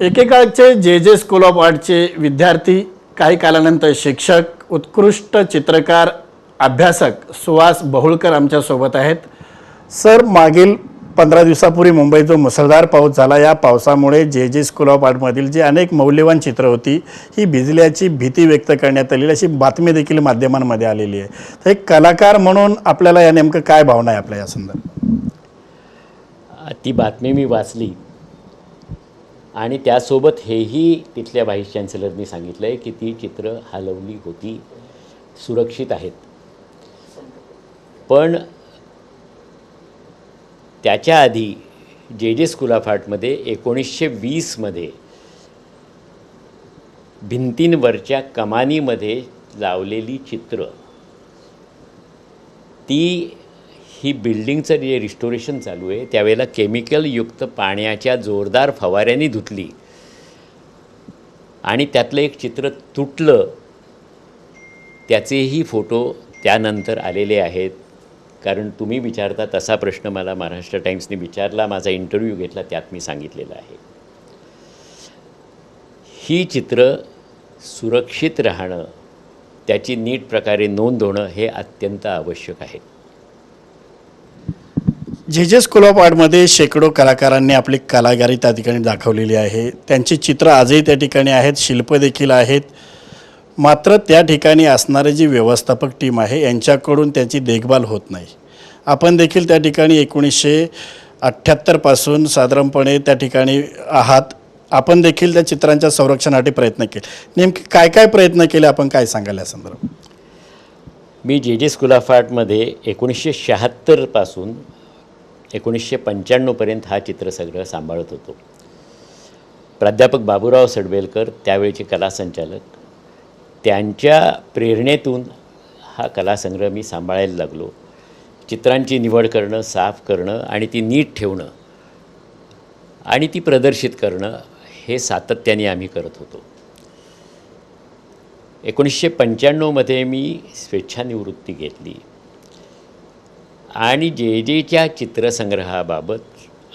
एकेकाळचे जे जे school of आर्टचे विद्यार्थी काही कालानंतर शिक्षक उत्कृष्ट चित्रकार अभ्यासक सुहास बहुळकर आमच्यासोबत आहेत. सर मागील पंधरा दिवसापूर्वी मुंबईत जो मुसळधार पाऊस झाला या पावसामुळे जे जे स्कूल ऑफ आर्टमधील जी अनेक मौल्यवान चित्र होती ही भिजल्याची भीती व्यक्त करण्यात आलेली अशी बातमी देखील माध्यमांमध्ये आलेली आहे. तर एक कलाकार म्हणून आपल्याला या नेमकं काय भावना आहे आपल्या या संदर्भात? ती बातमी मी वाचली. आणि त्यासोबत हेही तिथल्या व्हाईस चान्सलरनी सांगितलं आहे की ती चित्र हलवली होती. सुरक्षित आहेत. पण त्याच्या आधी जे जे स्कूल ऑफ आर्टमध्ये एकोणीसशे वीसमध्ये भिंतींवरच्या कमानीमध्ये लावलेली चित्र ती ही बिल्डिंगचं जे रिस्टोरेशन चालू आहे त्यावेळेला केमिकलयुक्त पाण्याच्या जोरदार फवाऱ्यांनी धुतली. आणि त्यातलं एक चित्र तुटलं त्याचेही फोटो त्यानंतर आलेले आहेत. कारण तुम्ही विचारता तसा प्रश्न मला महाराष्ट्र टाइम्सने विचारला माझा इंटरव्ह्यू घेतला त्यात मी सांगितलेलं आहे. ही चित्र सुरक्षित राहणं त्याची नीट प्रकारे नोंद होणं हे अत्यंत आवश्यक आहे. जे जे स्कूल ऑफ आर्टमध्ये शेकडो कलाकारांनी आपली कलाकारी त्या ठिकाणी दाखवलेली आहे. त्यांची चित्र आजही त्या ठिकाणी आहेत शिल्प देखील आहेत. मात्र त्या ठिकाणी असणारी जी व्यवस्थापक टीम आहे यांच्याकडून त्याची देखभाल होत नाही. आपण देखील त्या ठिकाणी एकोणीसशे अठ्ठ्याहत्तरपासून साधारणपणे त्या ठिकाणी आहात. आपण देखील त्या चित्रांच्या संरक्षणासाठी प्रयत्न केले. नेमके काय काय प्रयत्न केले आपण काय सांगाल या संदर्भात? मी जे जे स्कूल ऑफ आर्टमध्ये एकोणीसशे शहात्तरपासून एकोणीसशे पंच्याण्णवपर्यंत हा चित्रसंग्रह सांभाळत होतो. प्राध्यापक बाबूराव सडवेलकर त्यावेळचे कला संचालक त्यांच्या प्रेरणेतून हा कलासंग्रह मी सांभाळायला लागलो. चित्रांची निवड करणं साफ करणं आणि ती नीट ठेवणं आणि ती प्रदर्शित करणं हे सातत्याने आम्ही करत होतो. एकोणीसशे पंच्याण्णवमध्ये मी स्वेच्छानिवृत्ती घेतली. आणि जे जेच्या चित्रसंग्रहाबाबत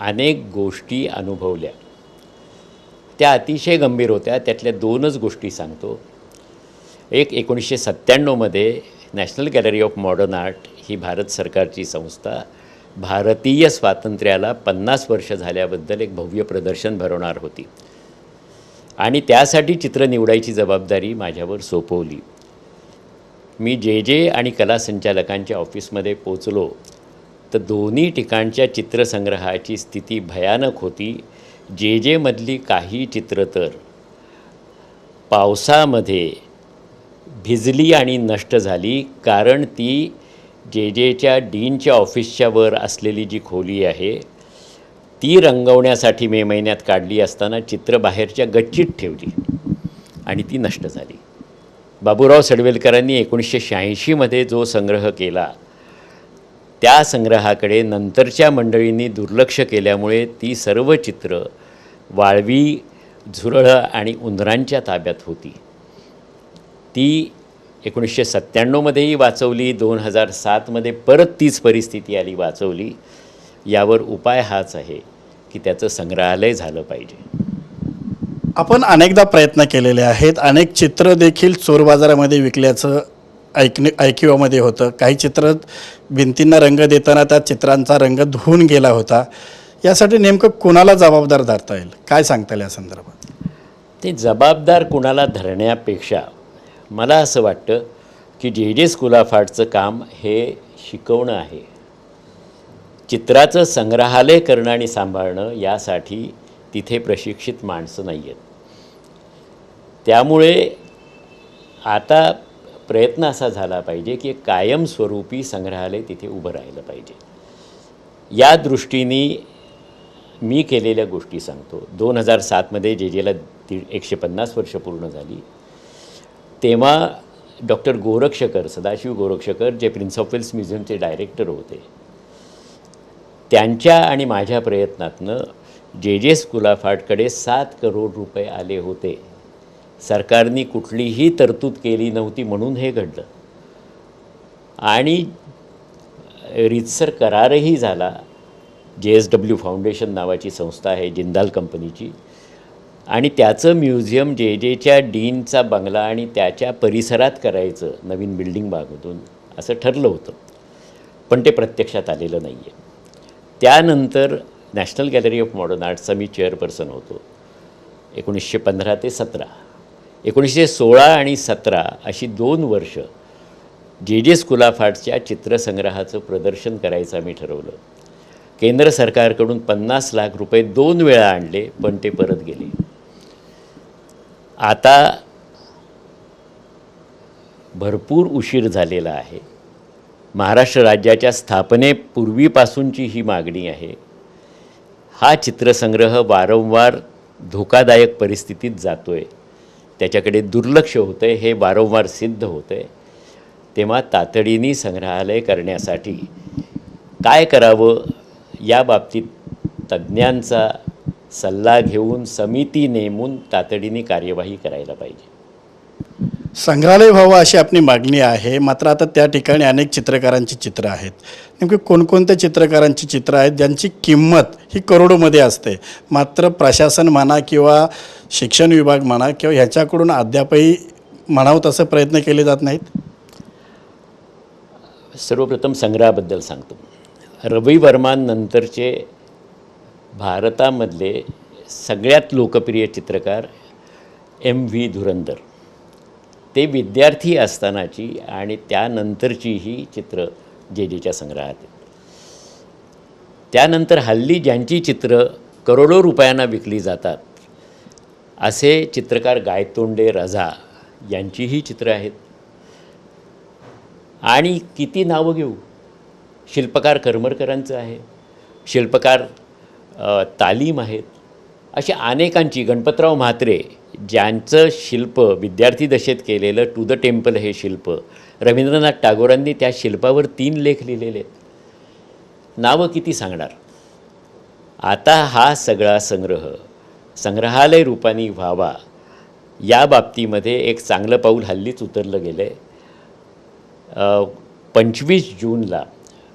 अनेक गोष्टी अनुभवल्या. त्या अतिशय गंभीर होत्या. त्यातल्या दोनच गोष्टी सांगतो. एक एकोणीसशे सत्त्याण्णवमध्ये national gallery of modern art ही भारत सरकारची संस्था भारतीय स्वातंत्र्याला पन्नास वर्ष झाल्याबद्दल एक भव्य प्रदर्शन भरवणार होती. आणि त्यासाठी चित्र निवडायची जबाबदारी माझ्यावर सोपवली. मी जे जे आणि कला संचालकांच्या ऑफिसमध्ये पोचलो तर दोन्ही ठिकाणच्या चित्रसंग्रहाची स्थिती भयानक होती. जे जेमधली काही चित्र तर पावसामध्ये भिजली आणि नष्ट झाली कारण ती जे जेच्या डीनच्या ऑफिसच्या वर असलेली जी खोली आहे ती रंगवण्यासाठी मे महिन्यात काढली असताना चित्र बाहेरच्या गच्चीत ठेवली आणि ती नष्ट झाली. बाबूराव सडवेलकरांनी एकोणीसशे शहाऐंशीमध्ये जो संग्रह केला त्या संग्रहाकडे नंतरच्या मंडळींनी दुर्लक्ष केल्यामुळे ती सर्व चित्र वाळवी झुरळं आणि उंदरांच्या ताब्यात होती. ती एकोणीसशे सत्त्याण्णवमध्येही वाचवली दोन हजार सातमध्ये परत तीच परिस्थिती आली वाचवली. यावर उपाय हाच आहे की त्याचं संग्रहालय झालं पाहिजे. आपण अनेकदा प्रयत्न केलेले आहेत. अनेक चित्र देखील चोर बाजारामध्ये विकल्याचं ऐकणे ऐकिवामध्ये होतं. काही चित्र भिंतींना रंग देताना त्या चित्रांचा रंग धुवून गेला होता. यासाठी नेमकं कुणाला जबाबदार धरता येईल? काय सांगता येईल या संदर्भात? ते जबाबदार कुणाला धरण्यापेक्षा मला असं वाटतं की जे जे स्कूल ऑफ आर्टचं काम हे शिकवणं आहे. चित्राचं संग्रहालय करणं आणि सांभाळणं यासाठी तिथे प्रशिक्षित माणसं नाही आहेत त्यामुळे आता प्रयत्न असा झाला पाहिजे की कायमस्वरूपी संग्रहालय तिथे उभं राहिलं पाहिजे. या दृष्टीने मी केलेल्या गोष्टी सांगतो. दोन हजार सातमध्ये जे जेला दीड एकशे पन्नास वर्ष पूर्ण झाली तेव्हा डॉक्टर गोरक्षकर सदाशिव गोरक्षकर जे प्रिन्स ऑफ वेल्स म्युझियमचे डायरेक्टर होते त्यांच्या आणि माझ्या प्रयत्नातनं जे जे स्कूल ऑफ आर्टकडे सात करोड रुपये आले होते. सरकारने कुठलीही तरतूद केली नव्हती म्हणून हे घडलं. आणि रितसर करारही झाला. जे एस डब्ल्यू फाउंडेशन नावाची संस्था आहे जिंदाल कंपनीची. आणि त्याचं म्युझियम जे जेच्या डीनचा बंगला आणि त्याच्या परिसरात करायचं नवीन बिल्डिंग बागतून असं ठरलं होतं. पण ते प्रत्यक्षात आलेलं नाही आहे त्यानंतर नॅशनल गॅलरी ऑफ मॉडर्न आर्टचा मी चेअरपर्सन होतो. एकोणीसशे पंधरा ते सतरा. एकोणीसशे सोळा आणि सतरा अशी दोन वर्ष जे जे स्कूल ऑफ आर्ट्सच्या चित्रसंग्रहाचं प्रदर्शन करायचं आम्ही ठरवलं. केंद्र सरकारकडून पन्नास लाख रुपये दोन वेळा आणले पण ते परत गेले. आता भरपूर उशीर झालेला आहे. महाराष्ट्र राज्याच्या स्थापनेपूर्वीपासूनची ही मागणी आहे. हा चित्रसंग्रह वारंवार धोकादायक परिस्थितीत जातो आहे त्याच्याकडे दुर्लक्ष होतं आहे हे वारंवार सिद्ध होतं आहे तेव्हा तातडीने संग्रहालय करण्यासाठी काय करावं या बाबतीत तज्ज्ञांचा सल्ला घेऊन समिती नेमून तातडीने कार्यवाही करायला पाहिजे. संग्रहालय व्हावं अशी आपली मागणी आहे. मात्र आता त्या ठिकाणी अनेक चित्रकारांची चित्रं आहेत. नेमके कोणकोणत्या चित्रकारांची चित्रं आहेत? ज्यांची किंमत ही करोडोमध्ये असते. मात्र प्रशासन म्हणा किंवा शिक्षण विभाग म्हणा किंवा ह्याच्याकडून अद्यापही म्हणावं तसं प्रयत्न केले जात नाहीत? सर्वप्रथम संग्रहाबद्दल सांगतो. रवी वर्मांनंतरचे भारतामधले सगळ्यात लोकप्रिय चित्रकार एम व्ही धुरंधर. ते विद्यार्थी असतानाची आणि त्यानंतरची ही चित्र जे जेच्या संग्रहात आहेत. त्यानंतर हल्ली ज्यांची चित्र करोडो रुपयांना विकली जातात असे चित्रकार गायतोंडे रझा यांचीही चित्रं आहेत. आणि किती नावं घेऊ? शिल्पकार करमरकरांचं आहे. शिल्पकार तालीम आहेत. अशा अनेकांची गणपतराव म्हात्रे ज्यांचं शिल्प विद्यार्थी दशेत केलेलं टू द टेम्पल हे शिल्प रवींद्रनाथ टागोरांनी त्या शिल्पावर तीन लेख लिहिलेले आहेत. नावं किती सांगणार? आता हा सगळा संग्रह संग्रहालय रूपाने व्हावा या बाबतीमध्ये एक चांगलं पाऊल हल्लीच उतरलं गेलं आहे पंचवीस जूनला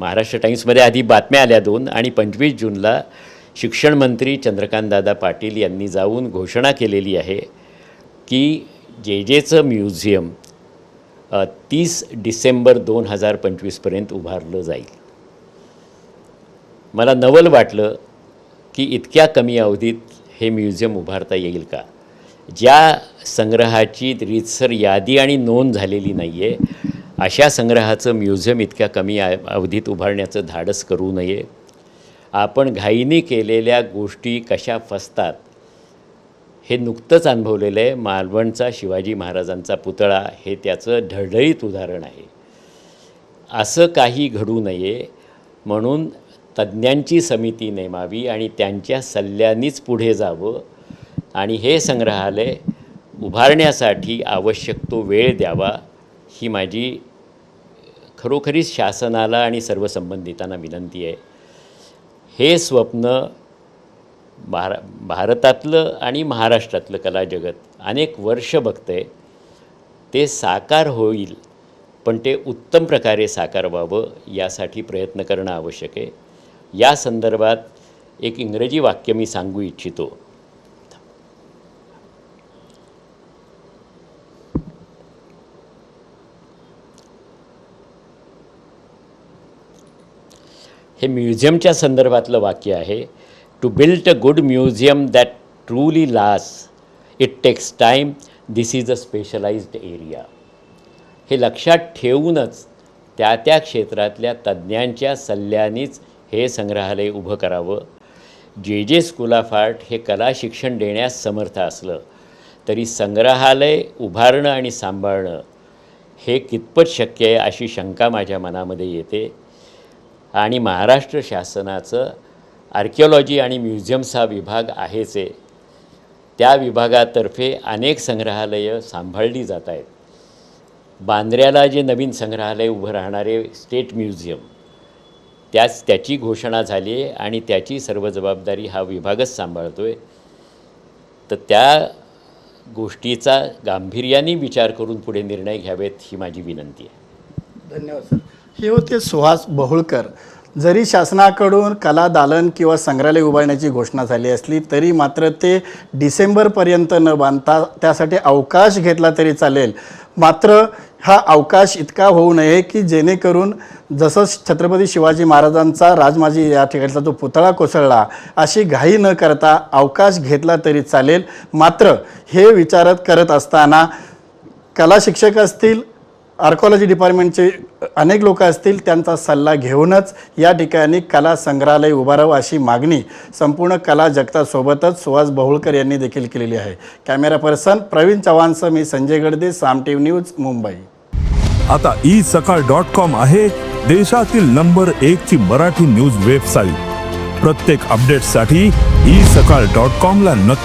महाराष्ट्र टाइम्समध्ये आधी बातम्या आल्या दोन आणि पंचवीस जूनला शिक्षणमंत्री चंद्रकांतदादा पाटील यांनी जाऊन घोषणा केलेली आहे की जे जेचं म्युझियम तीस डिसेंबर दोन हजार पंचवीसपर्यंत उभारलं जाईल. मला नवल वाटलं की इतक्या कमी अवधीत हे म्युझियम उभारता येईल का? ज्या संग्रहाची रीतसर यादी आणि नोंद झालेली नाही आहे अशा संग्रहाचं म्युझियम इतक्या कमी आ- अवधीत उभारण्याचं धाडस करू नये आपण घाईने केलेल्या गोष्टी कशा फसतात हे नुकतंच अनुभवलेलं आहे मालवणचा शिवाजी महाराजांचा पुतळा. हे त्याचं ढळढळीत उदाहरण आहे. असं काही घडू नये म्हणून तज्ज्ञांची समिती नेमावी आणि त्यांच्या सल्ल्यानीच पुढे जावं आणि हे संग्रहालय उभारण्यासाठी आवश्यक तो वेळ द्यावा ही माझी खरोखरीच शासनाला आणि सर्व संबंधितांना विनंती आहे. हे स्वप्न भार भारतातलं आणि महाराष्ट्रातलं कला जगत अनेक वर्ष बघतंय ते साकार होईल पण ते उत्तम प्रकारे साकार व्हावं यासाठी प्रयत्न करणं आवश्यक आहे. या संदर्भात एक इंग्रजी वाक्य मी सांगू इच्छितो. हे म्युझियमच्या संदर्भातलं वाक्य आहे. To build a good museum that truly lasts it takes time this is a specialised area हे लक्षात ठेवूनच त्या त्या क्षेत्रातल्या तज्ज्ञांच्या सल्ल्यानेच हे संग्रहालय उभं करावं. जे जे स्कूल ऑफ आर्ट हे कला शिक्षण देण्यास समर्थ असलं तरी संग्रहालय उभारणं आणि सांभाळणं हे कितपत शक्य आहे अशी शंका माझ्या मनामध्ये येते. आणि महाराष्ट्र शासनाचं आर्किओलॉजी आणि म्युझियम्स हा विभाग आहेच. आहे त्या विभागातर्फे अनेक संग्रहालयं सांभाळली जात आहेत. बांद्र्याला जे नवीन संग्रहालय उभं राहणारे स्टेट म्युझियम त्याच त्याची घोषणा झाली आहे आणि त्याची सर्व जबाबदारी हा विभागच सांभाळतो आहे तर त्या गोष्टीचा गांभीर्याने विचार करून पुढे निर्णय घ्यावेत ही माझी विनंती आहे. धन्यवाद सर. हे होते सुहास बहुळकर. जरी शासनाकडून कला दालन किंवा संग्रहालय उभारण्याची घोषणा झाली असली तरी मात्र ते डिसेंबरपर्यंत न बांधता त्यासाठी अवकाश घेतला तरी चालेल. मात्र हा अवकाश इतका होऊ नये की जेणेकरून जसं छत्रपती शिवाजी महाराजांचा राजमाजी या ठिकाणचा जो पुतळा कोसळला अशी घाई न करता अवकाश घेतला तरी चालेल. मात्र हे विचारत करत असताना कला शिक्षक असतील आर्कॉलॉजी डिपार्टमेंटचे अनेक लोक असतील त्यांचा सल्ला घेऊनच या ठिकाणी कला संग्रहालय उभारावं अशी मागणी संपूर्ण कला जगतासोबतच सुहास बहुळकर यांनी देखील केलेली आहे. कॅमेरा पर्सन प्रवीण चव्हाणसह मी संजय गडदे साम टीव्ही न्यूज मुंबई. आता ई सकाळ डॉट कॉम आहे देशातील नंबर एक ची मराठी न्यूज वेबसाईट. प्रत्येक अपडेटसाठी ई सकाळ डॉट कॉम ला नक्की